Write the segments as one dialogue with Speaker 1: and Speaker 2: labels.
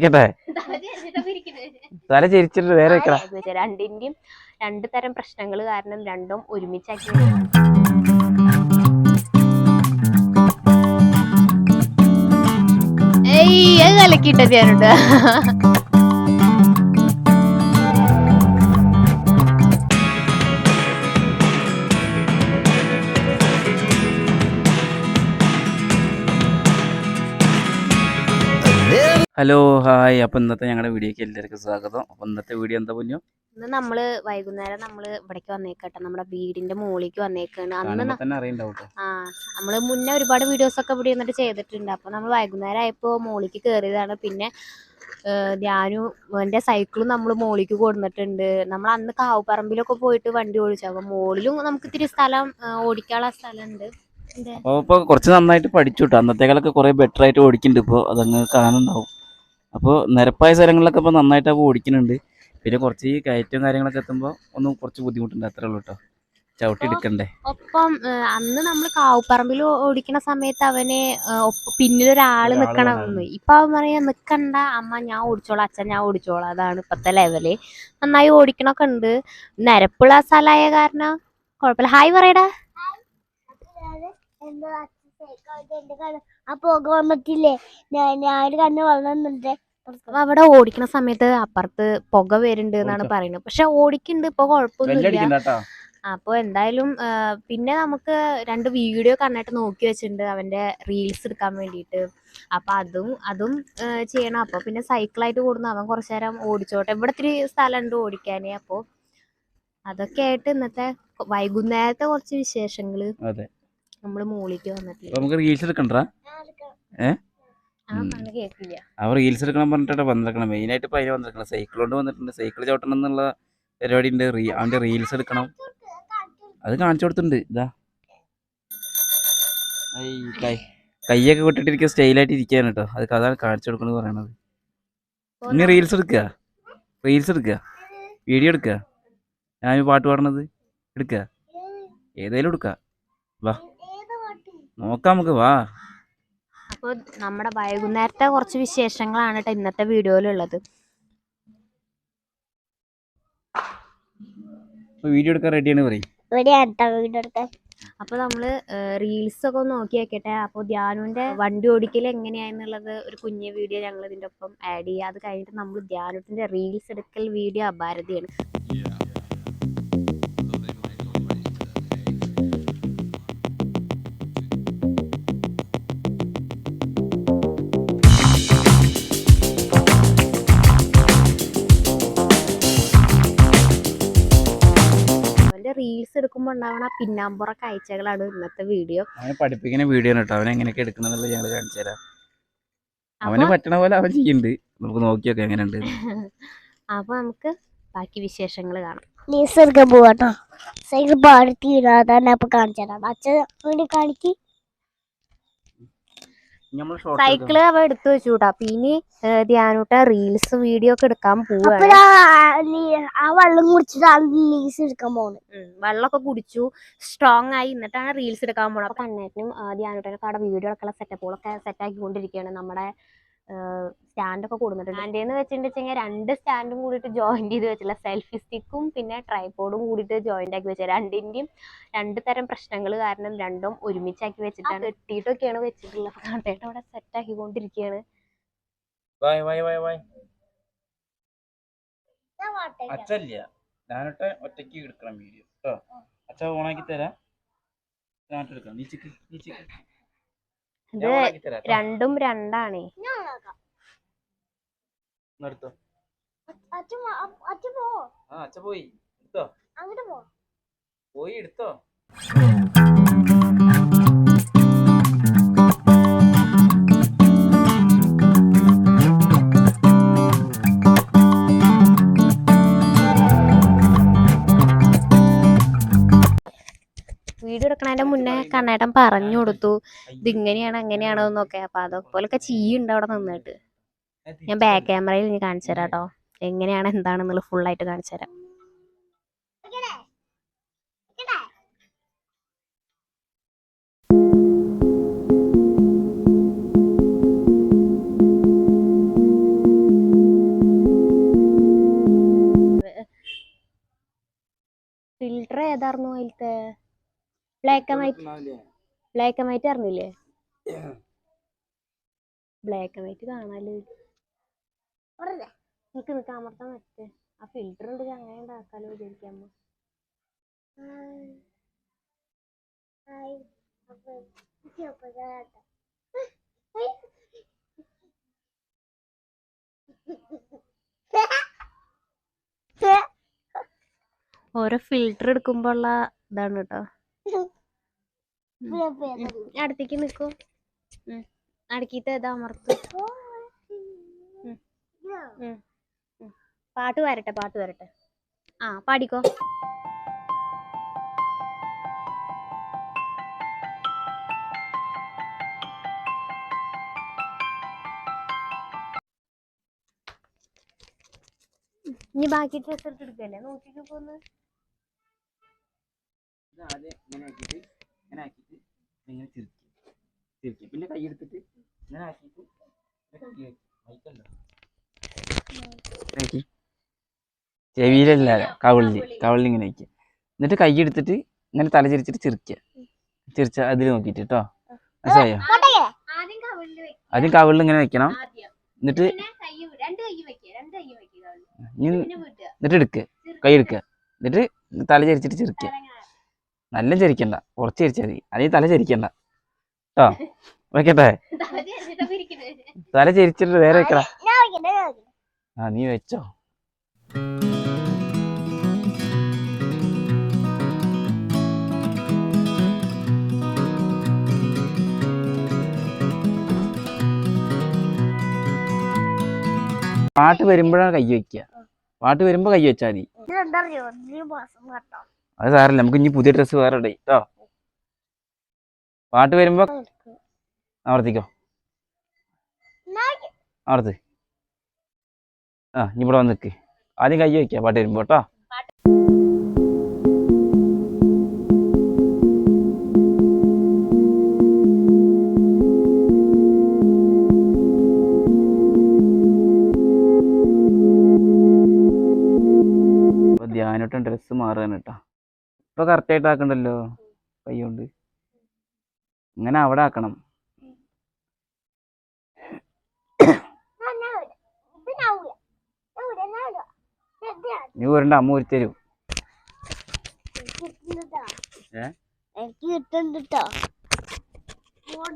Speaker 1: വെക്കട്ടെ തല ചിരിച്ചിട്ട്
Speaker 2: വേറെ രണ്ടിന്റെയും രണ്ട് തരം പ്രശ്നങ്ങൾ കാരണം രണ്ടും ഒരുമിച്ചാക്കി ഏയ് അത് കലക്കിട്ട ഞാനുണ്ട്.
Speaker 1: ഹലോ ഹായ് അപ്പൊ ഇന്നത്തെ ഞങ്ങളുടെ വീഡിയോക്ക് എല്ലാവർക്കും സ്വാഗതം. അപ്പൊ ഇന്നത്തെ വീഡിയോ എന്താ പറഞ്ഞു
Speaker 2: ഇന്ന് നമ്മൾ വൈകുന്നേരം നമ്മൾ ഇവിടേക്ക് വന്നേക്കട്ടെ. നമ്മുടെ വീടിന്റെ മുകളിലേക്ക് വന്നേക്കാണ്. അന്ന് ന-
Speaker 1: തന്നെ അറിയണ്ടാവും
Speaker 2: ആ നമ്മൾ മുന്നേ ഒരുപാട് വീഡിയോസ് ഒക്കെ ഇവിടെ ഇരുന്നിട്ട് ചെയ്തിട്ടുണ്ട്. അപ്പൊ നമ്മൾ വൈകുന്നേരം ആയപ്പോ മോളിക്ക് കേറിയതാണ്. പിന്നെ ഏഹ് ഞാനും എന്റെ സൈക്കിളും നമ്മൾ മോളിക്ക് കൊടുന്നിട്ടുണ്ട് നമ്മൾ അന്ന് കാവുപറമ്പിലൊക്കെ പോയിട്ട് വണ്ടി ഓടിച്ചു. അപ്പൊ മോളിലും നമുക്ക് ഇത്തിരി സ്ഥലം ഓടിക്കാനുള്ള സ്ഥലമുണ്ട്. ഉണ്ട്
Speaker 1: അപ്പൊ ഇപ്പൊ കുറച്ച് നന്നായിട്ട് പഠിച്ചു കേട്ടോ അന്നത്തേക്കാളൊക്കെ കുറെ ബെറ്റർ ആയിട്ട് ഓടിക്കുന്നുണ്ട് ഇപ്പൊ. അതങ്ങ് കാണുന്നുണ്ടാവും. അപ്പോൾ നിരപ്പായ സ്ഥലങ്ങളിലൊക്കെ ഇപ്പോൾ നന്നായിട്ട് അപ്പോൾ ഓടിക്കുന്നുണ്ട് പിന്നെ കുറച്ച് ഈ കയറ്റവും കാര്യങ്ങളൊക്കെ എത്തുമ്പോൾ ഒന്നും കുറച്ച് ബുദ്ധിമുട്ടുണ്ട് അത്രേ ഉള്ളൂ കേട്ടോ ചവിട്ടി എടുക്കണ്ടേ
Speaker 2: ഒപ്പം അന്ന് നമ്മൾ കാവുപ്പറമ്പിൽ ഓടിക്കണ സമയത്ത് അവന് പിന്നിലൊരാൾ
Speaker 1: നിക്കണമെന്ന്.
Speaker 2: ഇപ്പൊ അവൻ പറയാ നിക്കണ്ട അമ്മ ഞാൻ ഓടിച്ചോളാം അച്ഛൻ ഞാൻ ഓടിച്ചോളാം അതാണ് ഇപ്പത്തെ ലെവൽ നന്നായി ഓടിക്കണൊക്കെ ഉണ്ട് നിരപ്പുള്ള സ്ഥലമായ കാരണം കുഴപ്പമില്ല ഹായ് പറയടാ
Speaker 3: ആ പോക വന്നിട്ടില്ലേ ഞാൻ ഞാൻ കണ്ണ് വളർന്നുണ്ട്
Speaker 2: അപ്പൊ അവിടെ ഓടിക്കുന്ന സമയത്ത് അപ്പുറത്ത് പുക വരുന്നുണ്ട് എന്നാണ് പറയുന്നത്. പക്ഷെ ഓടിക്കുന്നുണ്ട് ഇപ്പൊ കുഴപ്പമൊന്നുമില്ല. അപ്പോൾ എന്തായാലും പിന്നെ നമുക്ക് രണ്ട് വീഡിയോ കണ്ടിട്ട് നോക്കി വെച്ചിട്ടുണ്ട് അവന്റെ റീൽസ് എടുക്കാൻ വേണ്ടിയിട്ട്. അപ്പൊ അതും അതും ചെയ്യണം. അപ്പൊ പിന്നെ സൈക്കിളായിട്ട് കൂടുന്ന. അവൻ കുറച്ചു നേരം ഓടിച്ചോട്ടെ. ഇവിടെ ഇത്തിരി സ്ഥലമുണ്ട് ഓടിക്കാന്. അപ്പൊ അതൊക്കെ ആയിട്ട് ഇന്നത്തെ വൈകുന്നേരത്തെ കുറച്ച് വിശേഷങ്ങൾ
Speaker 1: അതെ.
Speaker 2: നമ്മൾ മൂളിക്ക് വന്നിട്ടില്ല
Speaker 1: നമുക്ക് റീൽസ് എടുക്കണ്ട? അവർ റീൽസ് എടുക്കണം പറഞ്ഞിട്ടാണ് വന്നിരിക്കണം മെയിനായിട്ട് ഇപ്പൊ അതിന് വന്നിരിക്കണം സൈക്കിൾ കൊണ്ട് വന്നിട്ടുണ്ട്. സൈക്കിൾ ചവിട്ടണം എന്നുള്ള പരിപാടി ഉണ്ട് റീ അവന്റെ റീൽസ് എടുക്കണം. അത് കാണിച്ചു കൊടുത്തിട്ടുണ്ട്. ഇതാ. കയ്യൊക്കെ കൈ- കൈയൊക്കെ കൊട്ടിട്ടിരിക്കുക സ്റ്റൈലായിട്ട് ഇരിക്കാണ് കേട്ടോ. അത് അതാണ് കാണിച്ചു കൊടുക്കുന്നത് പറയണത്. ഇനി റീൽസ് എടുക്കുക റീൽസ് എടുക്കുക വീഡിയോ എടുക്കുക ഞാൻ പാട്ട് പാടണത് എടുക്കുക ഏതായാലും എടുക്കുക വാ. നോക്കാം നമുക്ക്. വാ.
Speaker 2: അപ്പോൾ നമ്മുടെ വൈകുന്നേരത്തെ കുറച്ച് വിശേഷങ്ങളാണ് കേട്ടോ ഇന്നത്തെ വീഡിയോയിലുള്ളത്.
Speaker 1: വീഡിയോ എടുക്കാൻ റെഡിയാണ് പറയും.
Speaker 3: വീടെടുക്കാൻ
Speaker 2: അപ്പോൾ നമ്മൾ റീൽസ് ഒക്കെ ഒന്ന് നോക്കി വെക്കട്ടെ. അപ്പോൾ ധ്യാനുവിന്റെ വണ്ടി ഓടിക്കൽ എങ്ങനെയാന്നുള്ളത് ഒരു കുഞ്ഞു വീഡിയോ ഞങ്ങൾ ഇതിന്റെ ഒപ്പം ആഡ് ചെയ്യുക അത് കഴിഞ്ഞിട്ട് നമ്മൾ ധ്യാനുവിന്റെ റീൽസ് എടുക്കൽ വീഡിയോ അപാരതയാണ്. ഉണ്ടാവണ. പിന്നാമ്പുറ കാഴ്ചകളാണ് ഇന്നത്തെ വീഡിയോ.
Speaker 1: അവനെ പഠിപ്പിക്കുന്ന വീഡിയോ ആണ് കേട്ടോ. അവനെ എങ്ങനെയൊക്കെ എടുക്കണമെന്നുള്ളത് ഞങ്ങൾ കാണിച്ചു തരാം. അവന് പറ്റണ പോലെ അവൻ ചെയ്യുന്നുണ്ട്. നമുക്ക് നോക്കിയൊക്കെ എങ്ങനെയുണ്ട്.
Speaker 2: അപ്പൊ നമുക്ക് ബാക്കി വിശേഷങ്ങൾ കാണാം.
Speaker 3: നീ സ്വർഗം പോവാട്ടോ. സൈക്കിൾ പാടത്തി ഇടാതാണ് അപ്പൊ കാണിച്ചു തരാം. അച്ഛൻ വേണ്ടി കാണിക്ക്.
Speaker 2: സൈക്കിൾ അവ എടുത്തു വെച്ചു കേട്ടോ അപ്പൊ ഇനി ധ്യാനൂട്ട റീൽസ് വീഡിയോ ഒക്കെ എടുക്കാൻ പോവാണ്.
Speaker 3: ആ വെള്ളം കുടിച്ചിട്ടാണ് എടുക്കാൻ.
Speaker 2: വെള്ളമൊക്കെ കുടിച്ചു സ്ട്രോങ് ആയി എന്നിട്ടാണ് റീൽസ് എടുക്കാൻ പോണത് അപ്പൊ കണ്ണേറ്റിനും ധ്യാനൂട്ടനൊക്കെ അവിടെ വീഡിയോ ഒക്കെ സെറ്റപ്പുകളൊക്കെ സെറ്റ് ആക്കിക്കൊണ്ടിരിക്കുകയാണ്. നമ്മുടെ സ്റ്റാൻഡൊക്കെ കൊടുത്തിട്ടുണ്ട്. സ്റ്റാൻഡേന്ന് വെച്ചിട്ടുണ്ടെങ്കിൽ രണ്ട് സ്റ്റാൻഡും കൂടിയിട്ട് ജോയിന്റ് ചെയ്ത് വെച്ചില്ല സെൽഫി സ്റ്റിക്കും പിന്നെ ട്രൈപോഡും കൂടിയിട്ട് ജോയിന്റ് ആക്കി വെച്ചത് രണ്ടിന്റെയും രണ്ട് തരം പ്രശ്നങ്ങൾ കാരണം രണ്ടും ഒരുമിച്ചാക്കി വെച്ചിട്ടാണ്. കെട്ടിയിട്ടൊക്കെയാണ് വെച്ചിട്ടുള്ളത്. അപ്പൊ കണ്ണേട്ടൻ അവിടെ സെറ്റ് ആക്കിക്കൊണ്ടിരിക്കുകയാണ്
Speaker 1: അച്ഛല്ല ഞാനൊട്ടെ ഒറ്റയ്ക്ക് എടുക്കണം വീഡിയോ കേട്ടോ അച്ഛ ഓണാക്കി തരാം. ഞാനിട്ട് എടുക്കാം. നീ ചിക്ക് നീ ചിക്ക്.
Speaker 2: ഇത്. രണ്ടും രണ്ടാണേ.
Speaker 1: നിർത്തോ.
Speaker 3: അച്ഛൻ
Speaker 1: പോയി. എടുത്തോ?
Speaker 3: അങ്ങോട്ട് പോ
Speaker 1: പോയി എടുത്തോ?
Speaker 2: വീഡിയോ മുന്നേ കണ്ണേട്ടൻ പറഞ്ഞു കൊടുത്തു ഇത് ഇങ്ങനെയാണ് അങ്ങനെയാണോ എന്നൊക്കെ. അപ്പൊ അതുപോലൊക്കെ ചെയ്യുന്നുണ്ട് അവിടെ നിന്നിട്ട്. ഞാൻ ബാക്ക് ക്യാമറയിൽ ഇനി കാണിച്ചു തരാം കേട്ടോ. എങ്ങനെയാണ് എന്താണെന്നുള്ളത് ഫുൾ ആയിട്ട് കാണിച്ചു തരാം. Black and white black and white അറിഞ്ഞില്ലേ? ബ്ലാക്ക് ആൻഡ് വൈറ്റ് കാണാൽ നിക്ക് നിക്ക് അമർത്താൻ പറ്റേ. ആ ഫിൽറ്റർ ഉണ്ട് അങ്ങനെ ഉണ്ടാക്കാലോ വിചാരിക്കാമ്മ ഓരോ ഫിൽറ്റർ എടുക്കുമ്പോ ഉള്ള ഇതാണ് കേട്ടോ അടുത്തേക്ക് നിക്കൂ. അടുക്കിട്ട് ഏതാ അമർത്തു. പാട്ട് വരട്ടെ പാട്ട് വരട്ടെ. ആ പാടിക്കോ. ഇനി ബാക്കി ഡ്രസ്സ് എടുത്ത് എടുക്കല്ലേ? നോക്കിക്കോ
Speaker 1: ഇത് ആദ്യം ഇങ്ങനെ ആക്കിയിട്ട് ഇങ്ങനെ ആക്കിയിട്ട് ഇങ്ങനെ തിരിക്കും. തിരിക്കും. പിന്നെ കൈ എടുത്തിട്ട് ഇങ്ങനെ ആക്കിയിട്ട്. ചെവിയിലല്ല കവിളിൽ കവിളിൽ ഇങ്ങനെ വയ്ക്കുക എന്നിട്ട് കൈ എടുത്തിട്ട് ഇങ്ങനെ തല ചിരിച്ചിട്ട് ചിരിക്കുക. ചിരിച്ച അതിൽ നോക്കിയിട്ട് കേട്ടോ മനസ്സിലായോ?
Speaker 2: ആദ്യം കവിളിൽ
Speaker 1: ഇങ്ങനെ വെക്കണം.
Speaker 2: ആദ്യം.
Speaker 1: എന്നിട്ട് എന്നിട്ട് എടുക്കുക കൈ എടുക്കുക. എന്നിട്ട് തല ചരിച്ചിട്ട് ചിരിക്കുക. നല്ല ചരിക്കണ്ട. കുറച്ച് ചരിച്ചാൽ മതി. അല്ലെങ്കിൽ തല ചരിക്കണ്ട. കേട്ടോ വെക്കട്ടെ? തല ചരിച്ചിട്ട് വേറെ വെക്കടാ. ആ നീ വെച്ചോ. പാട്ട് വരുമ്പോഴാണ് കൈ വെക്കുക. പാട്ട് വരുമ്പോ കൈ വെച്ചാൽ മതി. അത് സാറല്ല നമുക്ക് ഇനി പുതിയ ഡ്രസ്സ് വേറെ ഇടേ കേട്ടോ പാട്ട് വരുമ്പോ ആവർത്തിക്കോ. ആവർത്തി. ആ ഇനി ഇവിടെ വന്ന് നിൽക്ക് ആദ്യം കൈ വയ്ക്ക പാട്ട് വരുമ്പോ കേട്ടോ ധ്യാനോട്ടും ഡ്രസ്സ് മാറാൻ കേട്ടോ ഇപ്പൊ കറക്റ്റ് ആയിട്ട് ആക്കണ്ടല്ലോ? കൈ കൊണ്ട് ഇങ്ങനെ അവിടെ ആക്കണം. നീ വരണ്ട അമ്മ ഊരി തരും?
Speaker 3: എനിക്ക് കിട്ടുന്നുണ്ട് കേട്ടോ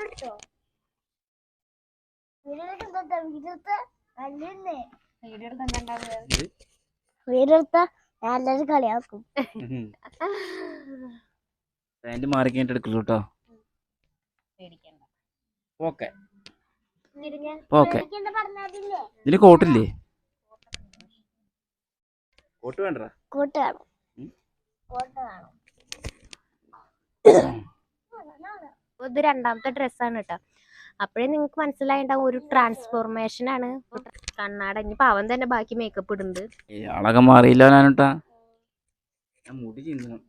Speaker 3: കേട്ടോ വീടെടുത്ത നല്ലേ വീടെടുത്ത നല്ലൊരു കളിയാക്കും.
Speaker 1: പാന്റ് മാറി കഴിഞ്ഞിട്ട് എടുക്കുള്ളൂ കേട്ടോ ഓക്കെ. ഓക്കെ. ഇതിന് കോട്ടില്ലേ? കോട്ട് വേണ്ട
Speaker 3: കോട്ട്
Speaker 1: വേണം.
Speaker 3: കോട്ട് കാണും
Speaker 2: ഇത് രണ്ടാമത്തെ ഡ്രസ്സാണ് കേട്ടോ അപ്പോഴേ നിങ്ങൾക്ക് മനസ്സിലായിണ്ടാവും ഒരു ട്രാൻസ്ഫോർമേഷൻ ആണ്. കണ്ണാട ഇനിയിപ്പൊ അവൻ തന്നെ ബാക്കി മേക്കപ്പ്
Speaker 1: മാറിയില്ല ഞാനോട്ടാ ഞാൻ മുടി ചിന്തണം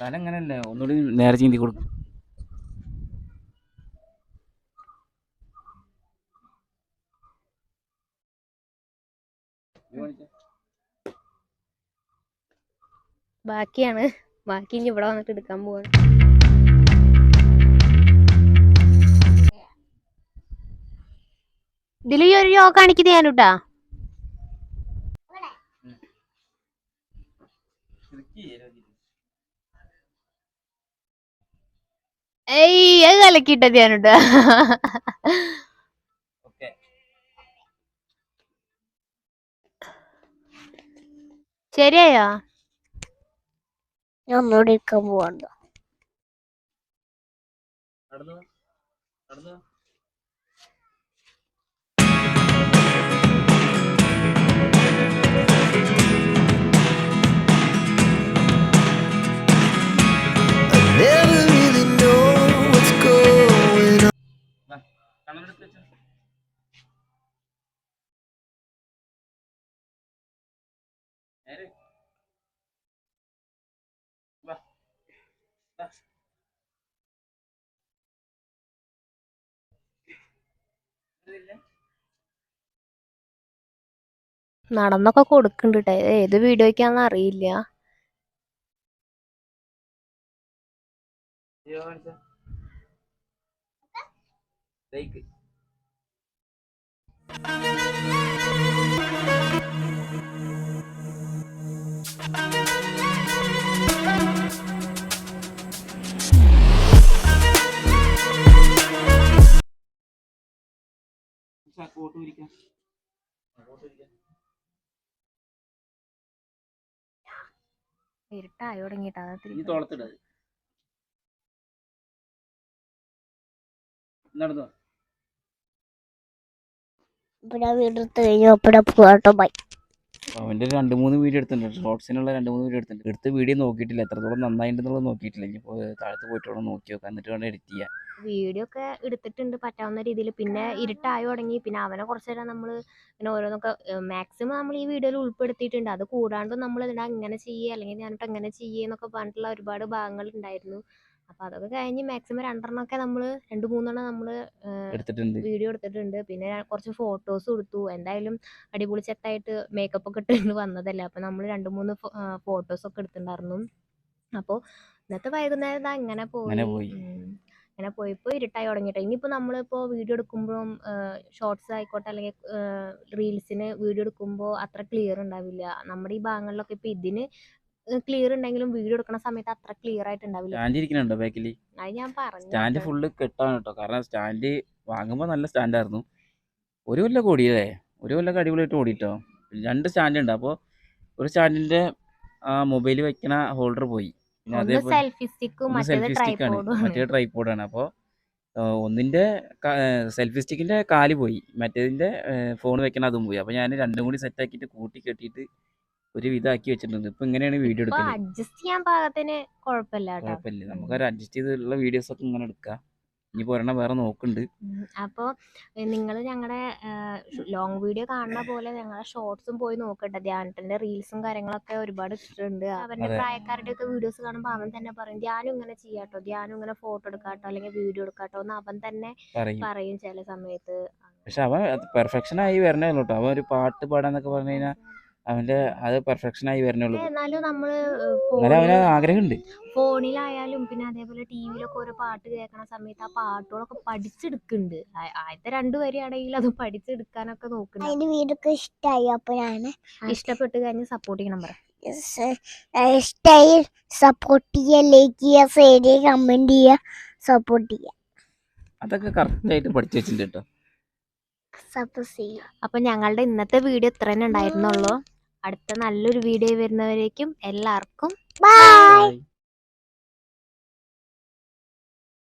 Speaker 1: തല ഒന്നുകൂടി നേരെ ചീന്തി കൊടുക്കും.
Speaker 2: ബാക്കിയാണ്. ബാക്കി ഇനി ഇവിടെ വന്നിട്ട് എടുക്കാൻ പോവാണ്. ഇതിൽ ഈ ഒരു യോഗ കാണിക്കുന്നത് ഞാനുട്ടാ ഏയ് അത് കലക്കിട്ടത് ഞാനുട്ടാ ശരിയായോ?
Speaker 3: ഞാൻ ഒന്നുകൂടി ഇരിക്കാൻ പോവാണ്ട്.
Speaker 1: നടന്നു? നടന്നു?
Speaker 2: നടന്നൊക്കെ കൊടുക്കുന്നുണ്ട് കേട്ടോ ഏത് വീഡിയോയ്ക്കാന്ന് അറിയില്ല. ഇരുട്ടായി തുടങ്ങിട്ടാ
Speaker 3: ഇവിടെ വീടെടുത്ത് കഴിഞ്ഞു അപ്പടെ പോകട്ടോ ബൈ
Speaker 1: അവന്റെ രണ്ട് മൂന്ന് വീഡിയോ എടുത്തിട്ടുണ്ട്. ഷോർട്സിനുള്ള രണ്ട് മൂന്ന് വീഡിയോ എടുത്തിട്ടുണ്ട്. എടുത്ത വീഡിയോ നോക്കിയിട്ടില്ല. എത്രത്തോളം നന്നായിട്ടുണ്ടെന്നുള്ളത് നോക്കിയിട്ടില്ല. ഇനിയിപ്പോൾ താഴത്ത് പോയിട്ട് നോക്കി നോക്കാം എന്നിട്ട് വേണം എഡിറ്റ് ചെയ്യാൻ.
Speaker 2: വീഡിയോ ഒക്കെ എടുത്തിട്ടുണ്ട് പറ്റാവുന്ന രീതിയിൽ. പിന്നെ ഇരുട്ടായി തുടങ്ങി. പിന്നെ അവനെ കുറച്ച് നേരം നമ്മൾ ഇങ്ങനെ ഓരോന്നൊക്കെ മാക്സിമം നമ്മൾ ഈ വീഡിയോയിൽ ഉൾപ്പെടുത്തിയിട്ടുണ്ട്. അത് കൂടാണ്ട് നമ്മൾ ഇതിനെ അങ്ങനെ ചെയ്യുക അല്ലെങ്കിൽ ഞാനിട്ട് അങ്ങനെ ചെയ്യുക എന്നൊക്കെ പറഞ്ഞിട്ടുള്ള ഒരുപാട് ഭാഗങ്ങൾ ഉണ്ടായിരുന്നു. അപ്പോൾ അതൊക്കെ കഴിഞ്ഞ് മാക്സിമം രണ്ടെണ്ണമൊക്കെ നമ്മൾ രണ്ട് മൂന്നെണ്ണം നമ്മൾ വീഡിയോ എടുത്തിട്ടുണ്ട്. പിന്നെ കുറച്ച് ഫോട്ടോസ് കൊടുത്തു. എന്തായാലും അടിപൊളി സെറ്റായിട്ട് മേക്കപ്പ് ഒക്കെ ഇട്ടിട്ട് വന്നതല്ലേ. അപ്പൊ നമ്മൾ രണ്ട് മൂന്ന് ഫോട്ടോസ് ഒക്കെ എടുത്തിട്ടുണ്ടായിരുന്നു. അപ്പോൾ ഇന്നത്തെ വൈകുന്നേരം ഇതാ ഇങ്ങനെ പോയി.
Speaker 1: ഇങ്ങനെ
Speaker 2: പോയപ്പോൾ ഇരുട്ടായി തുടങ്ങിയിട്ട് ഇനിയിപ്പോൾ നമ്മളിപ്പോൾ വീഡിയോ എടുക്കുമ്പോഴും ഷോർട്സ് ആയിക്കോട്ടെ അല്ലെങ്കിൽ റീൽസിന് വീഡിയോ എടുക്കുമ്പോൾ അത്ര ക്ലിയർ ഉണ്ടാവില്ല. നമ്മുടെ ഈ ഭാഗങ്ങളിലൊക്കെ ഇപ്പോൾ ഇതിന് ക്ലിയർ ഉണ്ടെങ്കിലും വീഡിയോ എടുക്കുന്ന സമയത്ത് അത്ര ക്ലിയർ ആയിട്ട് ഉണ്ടാവില്ല
Speaker 1: സ്റ്റാൻഡ് ഇരിക്കുന്നുണ്ടോ ബാക്കിൽ
Speaker 2: അത് ഞാൻ പറഞ്ഞു
Speaker 1: സ്റ്റാൻഡ് ഫുള്ള് കെട്ടാണ് കേട്ടോ. കാരണം സ്റ്റാൻഡ് വാങ്ങുമ്പോൾ നല്ല സ്റ്റാൻഡ് ആയിരുന്നു. ഒരു കൊല്ലം കൂടിയല്ലേ ഒരു കൊല്ലം അടിപൊളിയായിട്ട് ഓടിട്ടോ. രണ്ട് സ്റ്റാൻഡ് ഉണ്ട്. അപ്പോൾ ഒരു സ്റ്റാൻഡിന്റെ ആ മൊബൈൽ വെക്കണ ഹോൾഡർ പോയി. പിന്നെ അതേപോലെ
Speaker 2: സെൽഫി
Speaker 1: സ്റ്റിക്കാണ് മറ്റേ ട്രൈപ്പോഡാണ് അപ്പോൾ ഒന്നിന്റെ സെൽഫി സ്റ്റിക്കിന്റെ കാൽ പോയി. മറ്റേതിന്റെ ഫോൺ വെക്കണ അതും പോയി. അപ്പോൾ ഞാൻ രണ്ടും കൂടി സെറ്റ് ആക്കിയിട്ട് കൂട്ടി കെട്ടിയിട്ട് ഒരു വിധാക്കി വെച്ചിട്ടുണ്ട്. ഇപ്പൊ ഇങ്ങനെയാണ് വീഡിയോ എടുക്കുന്നത്
Speaker 2: അഡ്ജസ്റ്റ് ചെയ്യാൻ പാകത്തിന് കുഴപ്പമില്ല
Speaker 1: കുഴപ്പമില്ല നമുക്കൊരു അഡ്ജസ്റ്റ് ചെയ്തുള്ള വീഡിയോസ് ഒക്കെ ഇങ്ങനെ എടുക്കാം. ഇനിയിപ്പോൾ ഒരെണ്ണം വേറെ നോക്കുന്നുണ്ട്.
Speaker 2: അപ്പോൾ നിങ്ങൾ ഞങ്ങളുടെ ലോങ് വീഡിയോ കാണുന്ന പോലെ ഞങ്ങളുടെ ഷോർട്സും പോയി നോക്കട്ടെ. ധ്യാനത്തിന്റെ റീൽസും കാര്യങ്ങളൊക്കെ ഒരുപാട് ഇട്ടിട്ടുണ്ട്. അവന്റെ. പ്രായക്കാരുടെ ഒക്കെ വീഡിയോസ് കാണുമ്പോൾ അവൻ തന്നെ പറയും ധ്യാനം ഇങ്ങനെ ചെയ്യാട്ടോ ധ്യാനം ഇങ്ങനെ ഫോട്ടോ എടുക്കാട്ടോ അല്ലെങ്കിൽ വീഡിയോ എടുക്കാട്ടോ എന്ന് അവൻ തന്നെ
Speaker 1: പറയും.
Speaker 2: ചില സമയത്ത്.
Speaker 1: പക്ഷെ അവൻ പെർഫെക്ഷൻ ആയി വരണേ കേട്ടോ. അവൻ ഒരു പാട്ട് പാടാന്നൊക്കെ പറഞ്ഞു കഴിഞ്ഞാൽ അവന്റെ അത് പെർഫെക്ഷൻ ആയി വരണേ ഉള്ളൂ
Speaker 2: എന്നാലും നമ്മൾ
Speaker 1: എന്നാലും അവന് ആഗ്രഹമുണ്ട്.
Speaker 2: ഫോണിലായാലും പിന്നെ അതേപോലെ ടി വിയിലൊക്കെ ഓരോ പാട്ട് കേൾക്കണ സമയത്ത് ആ പാട്ടുകളൊക്കെ പഠിച്ചെടുക്കുന്നുണ്ട്. ആദ്യത്തെ രണ്ടു വരെയാണെങ്കിൽ അത് പഠിച്ചെടുക്കാനൊക്കെ നോക്കുന്നുണ്ട്.
Speaker 3: വീടൊക്കെ ഇഷ്ടമായി അപ്പൊ ഞാൻ
Speaker 2: ഇഷ്ടപ്പെട്ട് കഴിഞ്ഞ് സപ്പോർട്ട് ചെയ്യണം പറ.
Speaker 3: ഇഷ്ടമായി സപ്പോർട്ട് ചെയ്യുക ലൈക്ക് ചെയ്യുക ഷെയർ ചെയ്യുക കമന്റ് ചെയ്യുക സപ്പോർട്ട് ചെയ്യുക.
Speaker 1: അതൊക്കെ കറക്റ്റ് ആയിട്ട് പഠിച്ചു വെച്ചിട്ടുണ്ട് കേട്ടോ.
Speaker 2: അപ്പൊ ഞങ്ങളുടെ ഇന്നത്തെ വീഡിയോ ഇത്ര തന്നെ ഉണ്ടായിരുന്നുള്ളൂ. അടുത്ത നല്ലൊരു വീഡിയോ വരുന്നവരേക്കും എല്ലാവർക്കും
Speaker 3: ബൈ
Speaker 1: Bye.